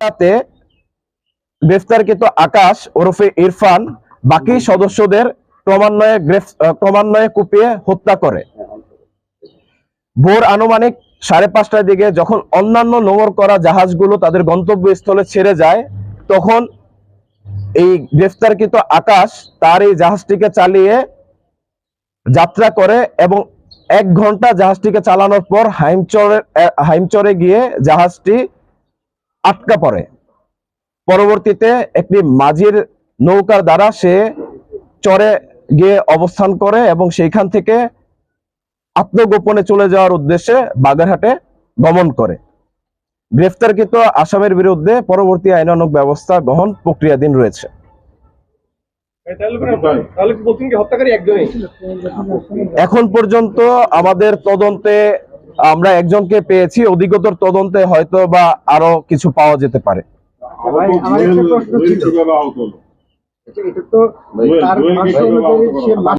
তাতে গ্রেফতারকৃত আকাশ ওরফে ইরফান বাকি সদস্যদের ক্রমান্বয়ে ক্রমান্বয়ে কুপিয়ে হত্যা করে। ভোর আনুমানিক সাড়ে পাঁচটার দিকে যখন অন্যান্য নোঙর করা জাহাজগুলো তাদের গন্তব্যস্থলে ছেড়ে যায়, তখন এই গ্রেফতারকৃত আকাশ তার এই জাহাজটিকে চালিয়ে যাত্রা করে এবং এক ঘণ্টা জাহাজটিকে চালানোর পর হাইমচরে হাইমচরে গিয়ে জাহাজটি আটকা পড়ে। পরবর্তীতে একটি মাঝির নৌকার দ্বারা সে চরে গিয়ে অবস্থান করে এবং সেইখান থেকে আত্মগোপনে চলে যাওয়ার উদ্দেশ্যে বাগেরহাটে গমন করে। গ্রেফতারকৃত আসামের বিরুদ্ধে পরবর্তী আইনানুগ ব্যবস্থা গ্রহণ প্রক্রিয়াধীন রয়েছে। এখন পর্যন্ত আমাদের তদন্তে আমরা একজনকে পেয়েছি অধিকতর তদন্তে হয়তো বা আরও কিছু পাওয়া যেতে পারে। আমার একটা প্রশ্ন ছিল। কীভাবে আহত হলো? এটা তো